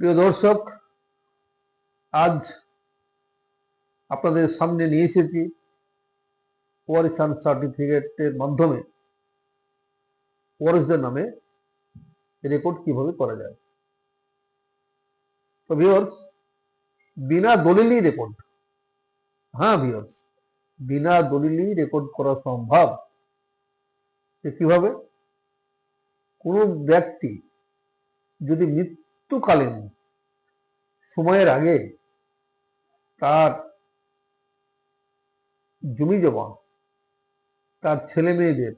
প্রিয় দর্শক, আজ আপনাদের সামনে নিয়ে এসেছি ওয়ারিসান সার্টিফিকেটের মাধ্যমে। ওয়ারিসদের নামে রেকর্ড কীভাবে করা যায়। তো ভিওর্স বিনা দলিলই রেকর্ড হ্যাঁ ভিওর্স বিনা দলিলই রেকর্ড করা সম্ভব। কীভাবে? কোনো ব্যক্তি যদি মৃত্যুকালীন সময়ের আগে তার জমি জমা, তার ছেলে মেয়েদের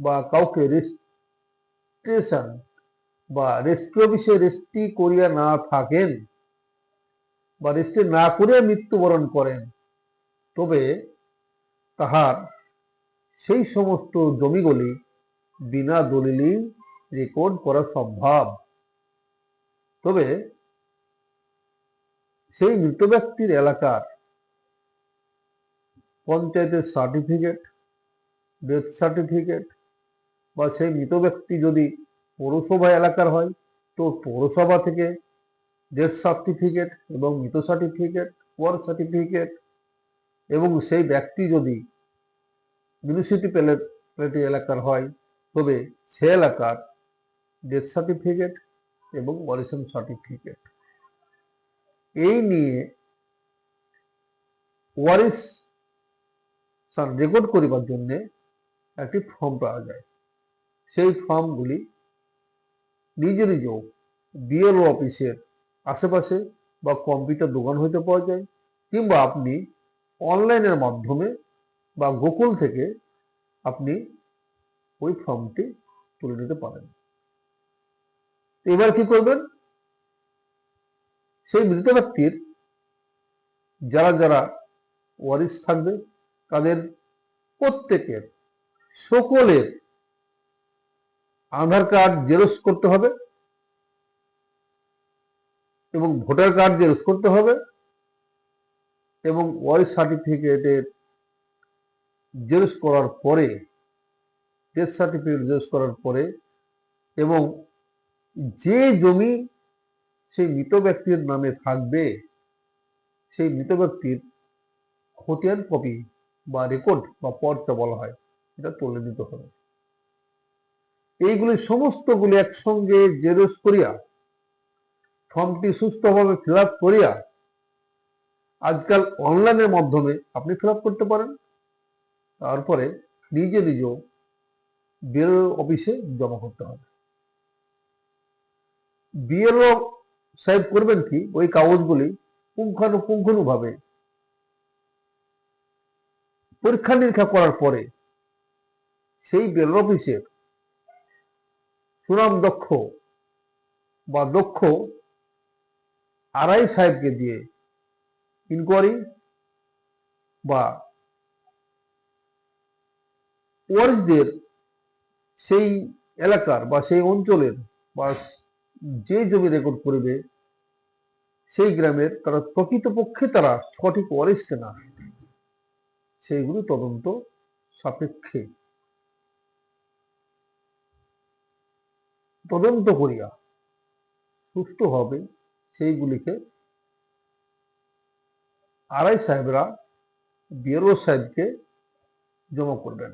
বা কাউকে রেজিস্ট্রেশন বা রেজিস্ট্রি অফিসে রেজিস্ট্রি করিয়া না থাকেন বা রেজিস্ট্রি না করে মৃত্যুবরণ করেন, তবে তাহার সেই সমস্ত জমিগুলি বিনা দলিলই রেকর্ড করা সম্ভব। তবে সেই মৃত ব্যক্তির এলাকার পঞ্চায়েতের সার্টিফিকেট ডেথ সার্টিফিকেট বা সেই মৃত ব্যক্তি যদি পৌরসভা এলাকার হয়, তো পৌরসভা থেকে ডেথ সার্টিফিকেট এবং মৃত সার্টিফিকেট ওয়ার সার্টিফিকেট এবং সেই ব্যক্তি যদি মিউনিসিপ্যালিটি এলাকার হয়, তবে সে এলাকার ডেথ সার্টিফিকেট এবং ওয়ারিশন সার্টিফিকেট এই নিয়ে ওয়ারিস রেকর্ড করিবার জন্য একটি ফর্ম পাওয়া যায়। সেই ফর্মগুলি নিজ নিজ বিএলও অফিসের আশেপাশে বা কম্পিউটার দোকান হইতে পাওয়া যায় কিংবা আপনি অনলাইনের মাধ্যমে বা গোকুল থেকে আপনি ওই ফর্মটি তুলে নিতে পারেন। এবার কি করবেন? সেই মৃত ব্যক্তির যারা যারা ওয়ারিস থাকবে, তাদের প্রত্যেকের, সকলের আধার কার্ড জেরক্স করতে হবে এবং ভোটার কার্ড জেরক্স করতে হবে এবং ওয়ারিস সার্টিফিকেটের জেরক্স করার পরে, ডেথ সার্টিফিকেট জেরক্স করার পরে এবং যে জমি সেই মৃত ব্যক্তির নামে থাকবে, সেই মৃত ব্যক্তির খতিয়ান কপি বা রেকর্ড বা পর্চা বলা হয়, এটা তুলে দিতে হবে। এইগুলি সমস্তগুলি একসঙ্গে জেরক্স করিয়া, ফর্মটি সুস্থভাবে ফিল করিয়া আজকাল অনলাইনের মাধ্যমে আপনি ফিল করতে পারেন। তারপরে নিজে নিজ বিএলও অফিসে জমা করতে হবে। বিএলও সাহেব করবেন কি? ওই কাগজগুলি পুঙ্খানুপুঙ্খানুভাবে পরীক্ষা নিরীক্ষা করার পরে সেই বিএলও অফিসের সুনাম দক্ষ বা দক্ষ আরআই সাহেবকে দিয়ে ইনকোয়ারি বা ওয়ারিসদের সেই এলাকার বা সেই অঞ্চলের বা যে জমি রেকর্ড করবে, সেই গ্রামের তারা প্রকৃতপক্ষে তারা সঠিক ওয়ারিস কেনা সেইগুলি তদন্ত সাপেক্ষে। তদন্ত করিয়া সুষ্ঠুভাবে সেইগুলিকে আড়াই সাহেবরা বিএরও সাহেবকে জমা করবেন।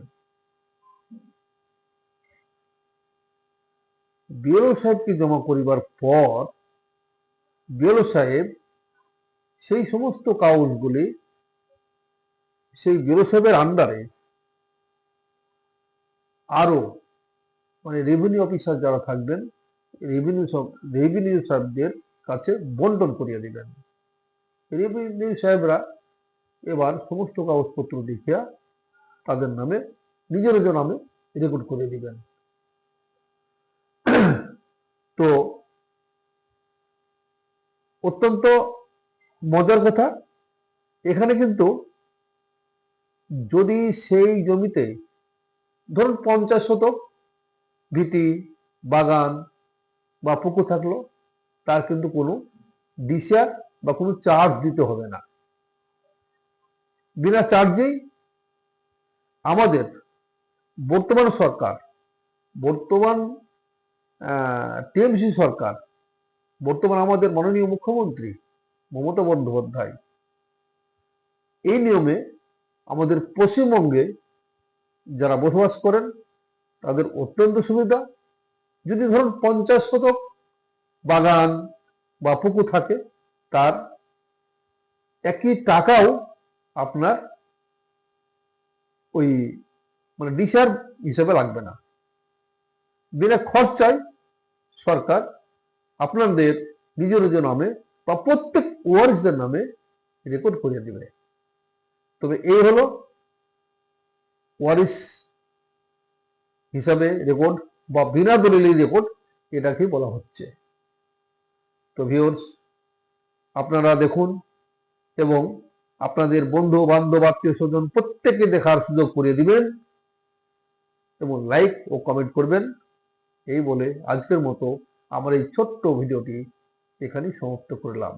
বিএলও সাহেবকে জমা করিবার পর বিএলও সাহেব সেই সমস্ত কাগজগুলি সেই বিএলও সাহেবের আন্ডারে আরও মানে রেভিনিউ অফিসার যারা থাকবেন রেভিনিউ রেভিনিউ সাহেবদের কাছে বন্টন করিয়া দিবেন। রেভিনিউ সাহেবরা এবার সমস্ত কাগজপত্র দেখিয়া তাদের নামে, নিজের নামে রেকর্ড করে দিবেন। তো অত্যন্ত মজার কথা। এখানে কিন্তু যদি সেই জমিতে ধরুন পঞ্চাশ শতক ভিটি, বাগান বা পুকুর থাকল, তার কিন্তু কোনো দিশা বা কোনো চার্জ দিতে হবে না। বিনা চার্জেই আমাদের বর্তমান সরকার, বর্তমান টিএমসি সরকার, বর্তমান আমাদের মাননীয় মুখ্যমন্ত্রী মমতা বন্দ্যোপাধ্যায়, এই নিয়মে আমাদের পশ্চিমবঙ্গে যারা বসবাস করেন, তাদের অত্যন্ত সুবিধা। যদি ধরুন পঞ্চাশ শতক বাগান বা পুকুর থাকে, তার একই টাকাও আপনার ওই মানে ডিসার হিসেবে লাগবে না। বিনা খরচায় সরকার আপনাদের নিজ নিজ নামে বা প্রত্যেক ওয়ারিসদের নামে রেকর্ড করিয়ে দিবে। তবে এই হলো ওয়ারিস হিসাবে রেকর্ড বা বিনা দলিলি রেকর্ড এটাকে বলা হচ্ছে। তো ভিউর্স আপনারা দেখুন এবং আপনাদের বন্ধু, বান্ধব, আত্মীয় স্বজন প্রত্যেকে দেখার সুযোগ করে দিবেন এবং লাইক ও কমেন্ট করবেন। এই বলে আজকের মতো আমার এই ছোট্ট ভিডিওটি এখানেই সমাপ্ত করলাম।